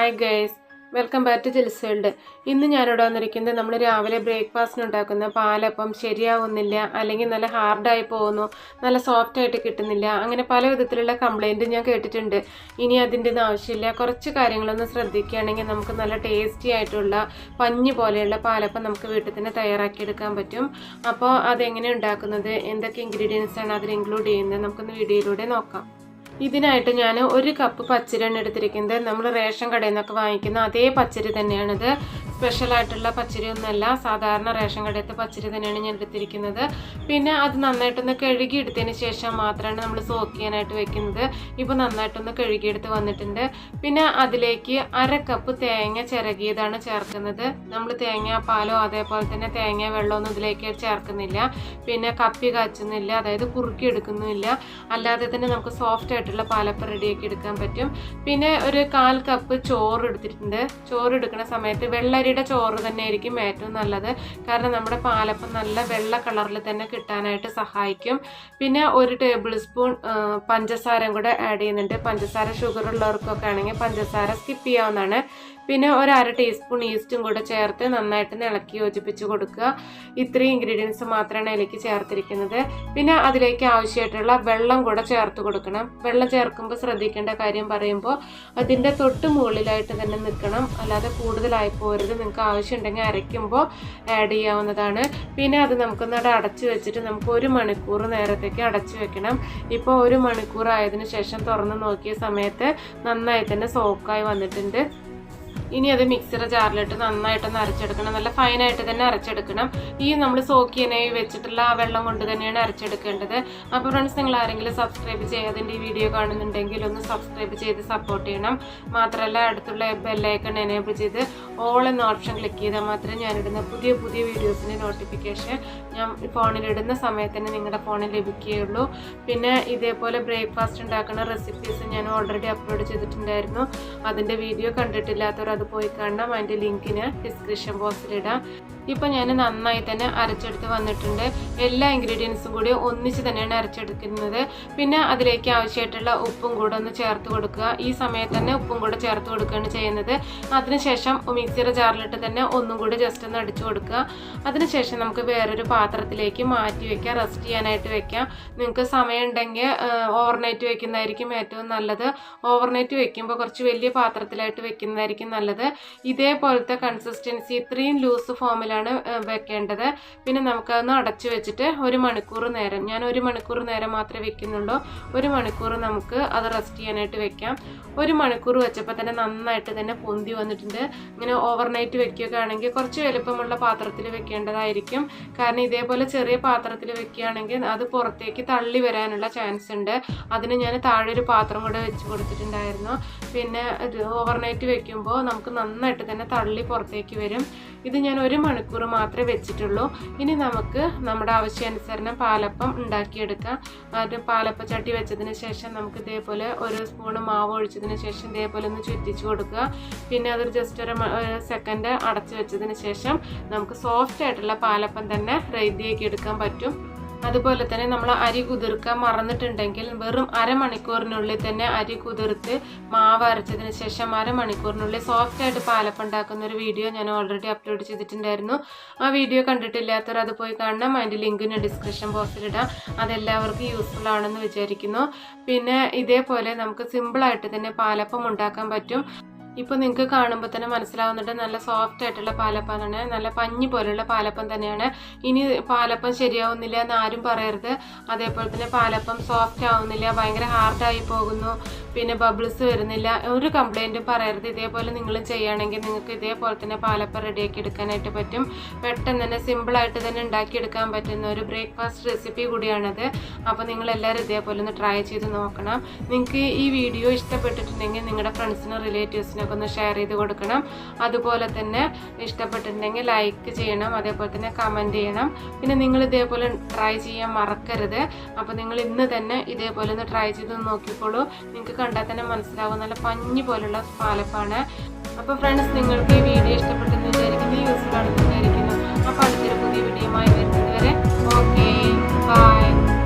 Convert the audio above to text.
Hi guys welcome back to Jils world ഇന്ന് ഞാനിവിടെ വന്നിരിക്കുന്നത് നമ്മൾ രാവിലെ ബ്രേക്ക്ഫാസ്റ്റിന് ഉണ്ടാക്കുന്ന പാലപ്പം ശരിയാവുന്നില്ല അല്ലെങ്കിൽ നല്ല ഹാർഡായി പോകുന്നു നല്ല സോഫ്റ്റ് ആയിട്ട് കിട്ടുന്നില്ല അങ്ങനെ പല വിധത്തിലുള്ള കംപ്ലൈന്റ് ഞാൻ കേട്ടിട്ടുണ്ട്. ഇനി അതിന്റെ ഒന്നും ആവശ്യമില്ല. കുറച്ച് കാര്യങ്ങളൊന്ന് ശ്രദ്ധിക്കുകയാണെങ്കിൽ നമുക്ക് നല്ല ടേസ്റ്റി ആയിട്ടുള്ള പഞ്ഞ് പോലെയുള്ള പാലപ്പം നമുക്ക് വീട്ടിൽ തന്നെ തയ്യാറാക്കിയെടുക്കാൻ പറ്റും. അപ്പോൾ അതെങ്ങനെ ഉണ്ടാക്കുന്നത്? എന്തൊക്കെ ഇൻഗ്രീഡിയൻസ് ആണ് അതിൽ ഇൻക്ലൂഡ് ചെയ്യുന്നത്? നമുക്കൊന്ന് വീഡിയോയിലൂടെ നോക്കാം. ഇതിനായിട്ട് ഞാൻ ഒരു കപ്പ് പച്ചരിയാണ് എടുത്തിരിക്കുന്നത്. നമ്മൾ റേഷൻ കടയിൽ നിന്നൊക്കെ വാങ്ങിക്കുന്ന അതേ പച്ചരി തന്നെയാണിത്. സ്പെഷ്യലായിട്ടുള്ള പച്ചരി ഒന്നുമല്ല സാധാരണ റേഷൻ കടയത്തെ പച്ചരി തന്നെയാണ് ഞാൻ എടുത്തിരിക്കുന്നത്. പിന്നെ അത് നന്നായിട്ടൊന്ന് കഴുകി എടുത്തതിന് ശേഷം മാത്രമാണ് നമ്മൾ സോക്ക് ചെയ്യാനായിട്ട് വെക്കുന്നത്. ഇപ്പോൾ നന്നായിട്ടൊന്ന് കഴുകിയെടുത്ത് വന്നിട്ടുണ്ട്. പിന്നെ അതിലേക്ക് അര കപ്പ് തേങ്ങ ചിരകിയതാണ് ചേർക്കുന്നത്. നമ്മൾ തേങ്ങ പാലോ അതേപോലെ തന്നെ തേങ്ങ വെള്ളമൊന്നും ഇതിലേക്ക് ചേർക്കുന്നില്ല. പിന്നെ കപ്പി കാച്ചുന്നില്ല അതായത് കുറുക്കി എടുക്കുന്നില്ല. അല്ലാതെ തന്നെ നമുക്ക് സോഫ്റ്റ് ആയിട്ടുള്ള പാലപ്പം റെഡിയാക്കി എടുക്കാൻ പറ്റും. പിന്നെ ഒരു കാൽ കപ്പ് ചോറ് എടുത്തിട്ടുണ്ട്. ചോറ് എടുക്കുന്ന സമയത്ത് വെള്ളരിയുടെ ചോറ് തന്നെ ആയിരിക്കും ഏറ്റവും നല്ലത്. കാരണം നമ്മുടെ പാലപ്പം നല്ല വെള്ള കളറിൽ തന്നെ കിട്ടാനായിട്ട് സഹായിക്കും. പിന്നെ ഒരു ടേബിൾ സ്പൂൺ പഞ്ചസാരയും കൂടെ ആഡ് ചെയ്യുന്നുണ്ട്. പഞ്ചസാര ഷുഗർ ഉള്ളവർക്കൊക്കെ ആണെങ്കിൽ പഞ്ചസാര സ്കിപ്പ് ചെയ്യാവുന്നതാണ്. പിന്നെ ഒരു അര ടീസ്പൂൺ ഈസ്റ്റും കൂടെ ചേർത്ത് നന്നായിട്ട് ഇളക്കി യോജിപ്പിച്ച് കൊടുക്കുക. ഇത്രയും ഇൻഗ്രീഡിയൻസ് മാത്രമാണ് അതിലേക്ക് ചേർത്തിരിക്കുന്നത്. പിന്നെ അതിലേക്ക് ആവശ്യമായിട്ടുള്ള വെള്ളം കൂടെ ചേർത്ത് കൊടുക്കണം. വെള്ളം ചേർക്കുമ്പോൾ ശ്രദ്ധിക്കേണ്ട കാര്യം പറയുമ്പോൾ അതിന്റെ തൊട്ട് മുകളിലായിട്ട് തന്നെ നിൽക്കണം. അല്ലാതെ കൂടുതലായി പോരുത് നിങ്ങൾക്ക് ആവശ്യമുണ്ടെങ്കിൽ അരയ്ക്കുമ്പോൾ ആഡ് ചെയ്യാവുന്നതാണ്. പിന്നെ അത് നമുക്കൊന്ന് അടച്ചു വെച്ചിട്ട് നമുക്ക് ഒരു മണിക്കൂർ നേരത്തേക്ക് അടച്ചു വെക്കണം. ഇപ്പോൾ ഒരു മണിക്കൂർ ആയതിനു ശേഷം തുറന്ന് നോക്കിയ സമയത്ത് നന്നായി തന്നെ സോക്കായി വന്നിട്ടുണ്ട്. ഇനി അത് മിക്സിയുടെ ജാറിലിട്ട് നന്നായിട്ടൊന്ന് അരച്ചെടുക്കണം നല്ല ഫൈനായിട്ട് തന്നെ അരച്ചെടുക്കണം. ഈ നമ്മൾ സോക്കിയനായി വെച്ചിട്ടുള്ള ആ വെള്ളം കൊണ്ട് തന്നെയാണ് അരച്ചെടുക്കേണ്ടത്. അപ്പോൾ ഫ്രണ്ട്സ് നിങ്ങൾ ആരെങ്കിലും സബ്സ്ക്രൈബ് ചെയ്യാതിന്റെ ഈ വീഡിയോ കാണുന്നുണ്ടെങ്കിൽ ഒന്ന് സബ്സ്ക്രൈബ് ചെയ്ത് സപ്പോർട്ട് ചെയ്യണം. മാത്രമല്ല അടുത്തുള്ള ബെല്ലൈക്കൺ എനേബിൾ ചെയ്ത് ഓൾ എന്ന ഓപ്ഷൻ ക്ലിക്ക് ചെയ്താൽ മാത്രമേ ഞാനിടുന്ന പുതിയ പുതിയ വീഡിയോസിന്റെ നോട്ടിഫിക്കേഷൻ ഞാൻ ഫോണിലിടുന്ന സമയത്ത് തന്നെ നിങ്ങളുടെ ഫോണിൽ ലഭിക്കുകയുള്ളൂ. പിന്നെ ഇതേപോലെ ബ്രേക്ക്ഫാസ്റ്റ് ഉണ്ടാക്കുന്ന റെസിപ്പീസ് ഞാൻ ഓൾറെഡി അപ്ലോഡ് ചെയ്തിട്ടുണ്ടായിരുന്നു. അതിന്റെ വീഡിയോ കണ്ടിട്ടില്ലാത്തവർ അത് പോയി കാണണം അതിന്റെ ലിങ്കിന് ഡിസ്ക്രിപ്ഷൻ ബോക്സിൽ ബോക്സിലിടാം ഇപ്പം ഞാൻ നന്നായി തന്നെ അരച്ചെടുത്ത് വന്നിട്ടുണ്ട്. എല്ലാ ഇൻഗ്രീഡിയൻസും കൂടി ഒന്നിച്ച് തന്നെയാണ് അരച്ചെടുക്കുന്നത്. പിന്നെ അതിലേക്ക് ആവശ്യമായിട്ടുള്ള ഉപ്പും കൂടെ ഒന്ന് ചേർത്ത് കൊടുക്കുക. ഈ സമയത്ത് തന്നെ ഉപ്പും കൂടെ ചേർത്ത് കൊടുക്കുകയാണ് ചെയ്യുന്നത്. അതിനുശേഷം മിക്സിയുടെ ജാറിലിട്ട് തന്നെ ഒന്നും കൂടി ജസ്റ്റ് ഒന്ന് അടിച്ചു കൊടുക്കുക. അതിനുശേഷം നമുക്ക് വേറൊരു പാത്രത്തിലേക്ക് മാറ്റി വയ്ക്കാം റെസ്റ്റ് ചെയ്യാനായിട്ട് വെക്കാം. നിങ്ങൾക്ക് സമയമുണ്ടെങ്കിൽ ഓവർനൈറ്റ് വെക്കുന്നതായിരിക്കും ഏറ്റവും നല്ലത്. ഓവർനൈറ്റ് വെക്കുമ്പോൾ കുറച്ച് വലിയ പാത്രത്തിലായിട്ട് വെക്കുന്നതായിരിക്കും നല്ലത്. ഇതേപോലത്തെ കൺസിസ്റ്റൻസി ഇത്രയും ലൂസ് ഫോമിലാണ് വെക്കേണ്ടത്. പിന്നെ നമുക്കതൊന്ന് അടച്ചു വെച്ചിട്ട് ഒരു മണിക്കൂർ നേരം ഞാൻ ഒരു മണിക്കൂർ നേരം മാത്രമേ വെക്കുന്നുള്ളൂ. ഒരു മണിക്കൂർ നമുക്ക് അത് റെസ്റ്റ് ചെയ്യാനായിട്ട് വെക്കാം. ഒരു മണിക്കൂർ വെച്ചപ്പോൾ തന്നെ നന്നായിട്ട് തന്നെ പൊന്തി വന്നിട്ടുണ്ട്. ഇങ്ങനെ ഓവർനൈറ്റ് വെക്കുകയൊക്കെ ആണെങ്കിൽ കുറച്ച് വലുപ്പമുള്ള പാത്രത്തിൽ വെക്കേണ്ടതായിരിക്കും. കാരണം ഇതേപോലെ ചെറിയ പാത്രത്തിൽ വെക്കുകയാണെങ്കിൽ അത് പുറത്തേക്ക് തള്ളി വരാനുള്ള ചാൻസ് ഉണ്ട്. അതിന് ഞാൻ താഴെ ഒരു പാത്രം കൂടെ വെച്ച് കൊടുത്തിട്ടുണ്ടായിരുന്നു. പിന്നെ ഓവർനൈറ്റ് വെക്കുമ്പോൾ നമുക്ക് നന്നായിട്ട് തന്നെ തള്ളി പുറത്തേക്ക് വരും. ഇത് ഞാൻ ഒരു മണിക്കൂർ മാത്രമേ വെച്ചിട്ടുള്ളൂ. ഇനി നമുക്ക് നമ്മുടെ ആവശ്യാനുസരണം പാലപ്പം ഉണ്ടാക്കിയെടുക്കാം. അത് പാലപ്പ ചട്ടി വെച്ചതിന് ശേഷം നമുക്ക് ഇതേപോലെ ഒരു സ്പൂണ് മാവ് ഒഴിച്ചതിന് ശേഷം ഇതേപോലെ ഒന്ന് ചുറ്റിച്ച് കൊടുക്കുക. പിന്നെ അതൊരു ജസ്റ്റ് ഒരു സെക്കൻഡ് അടച്ചു വെച്ചതിന് ശേഷം നമുക്ക് സോഫ്റ്റ് ആയിട്ടുള്ള പാലപ്പം തന്നെ റെഡിയാക്കി എടുക്കാൻ പറ്റും. അതുപോലെ തന്നെ നമ്മൾ അരി കുതിർക്കാൻ മറന്നിട്ടുണ്ടെങ്കിൽ വെറും അരമണിക്കൂറിനുള്ളിൽ തന്നെ അരി കുതിർത്ത് മാവ് അരച്ചതിന് ശേഷം അരമണിക്കൂറിനുള്ളിൽ സോഫ്റ്റ് ആയിട്ട് പാലപ്പം ഉണ്ടാക്കുന്ന ഒരു വീഡിയോ ഞാൻ ഓൾറെഡി അപ്ലോഡ് ചെയ്തിട്ടുണ്ടായിരുന്നു. ആ വീഡിയോ കണ്ടിട്ടില്ലാത്തവർ അത് പോയി കാണണം. അതിന്റെ ലിങ്ക് ഞാൻ ഡിസ്ക്രിപ്ഷൻ ബോക്സിലിടാം അതെല്ലാവർക്കും യൂസ്ഫുൾ ആണെന്ന് വിചാരിക്കുന്നു. പിന്നെ ഇതേപോലെ നമുക്ക് സിമ്പിളായിട്ട് തന്നെ പാലപ്പം ഉണ്ടാക്കാൻ പറ്റും. ഇപ്പോൾ നിങ്ങൾക്ക് കാണുമ്പോൾ തന്നെ മനസ്സിലാവുന്നുണ്ട്. നല്ല സോഫ്റ്റ് ആയിട്ടുള്ള പാലപ്പാനാണ് നല്ല പഞ്ഞി പോലെയുള്ള പാലപ്പം തന്നെയാണ്. ഇനി പാലപ്പം ശരിയാവുന്നില്ല എന്ന് ആരും പറയരുത്. അതേപോലെ തന്നെ പാലപ്പം സോഫ്റ്റ് ആവുന്നില്ല ഭയങ്കര ഹാർഡായി പോകുന്നു പിന്നെ ബബിൾസ് വരുന്നില്ല. ഒരു കംപ്ലൈന്റും പറയരുത്. ഇതേപോലെ നിങ്ങൾ ചെയ്യുകയാണെങ്കിൽ നിങ്ങൾക്ക് ഇതേപോലെ തന്നെ പാലപ്പം റെഡിയാക്കി എടുക്കാനായിട്ട് പറ്റും. പെട്ടെന്ന് തന്നെ സിമ്പിളായിട്ട് തന്നെ ഉണ്ടാക്കിയെടുക്കാൻ പറ്റുന്ന ഒരു ബ്രേക്ക്ഫാസ്റ്റ് റെസിപ്പി കൂടിയാണത്. അപ്പോൾ നിങ്ങൾ എല്ലാവരും ഇതേപോലെ ഒന്ന് ട്രൈ ചെയ്ത് നോക്കണം. നിങ്ങൾക്ക് ഈ വീഡിയോ ഇഷ്ടപ്പെട്ടിട്ടുണ്ടെങ്കിൽ നിങ്ങളുടെ ഫ്രണ്ട്സിനും റിലേറ്റീവ്സിനൊക്കെ ഒന്ന് ഷെയർ ചെയ്ത് കൊടുക്കണം. അതുപോലെ തന്നെ ഇഷ്ടപ്പെട്ടിട്ടുണ്ടെങ്കിൽ ലൈക്ക് ചെയ്യണം അതേപോലെ തന്നെ കമന്റ് ചെയ്യണം. പിന്നെ നിങ്ങൾ ഇതേപോലെ ട്രൈ ചെയ്യാൻ മറക്കരുത്. അപ്പോൾ നിങ്ങൾ ഇന്ന് തന്നെ ഇതേപോലെ ഒന്ന് ട്രൈ ചെയ്ത് നോക്കിക്കോളൂ. നിങ്ങൾക്ക് കണ്ടാൽ തന്നെ മനസ്സിലാവും. നല്ല പഞ്ഞി പോലുള്ള പാലപ്പാണ്. അപ്പോൾ ഫ്രണ്ട്സ് നിങ്ങൾക്ക് ഈ വീഡിയോ ഇഷ്ടപ്പെട്ടെന്ന് വിചാരിക്കുന്നു യൂസ്ഫുൾ ആണെന്ന് വിചാരിക്കുന്നു. അപ്പോൾ അടുത്തൊരു പുതിയ വീഡിയോയുമായി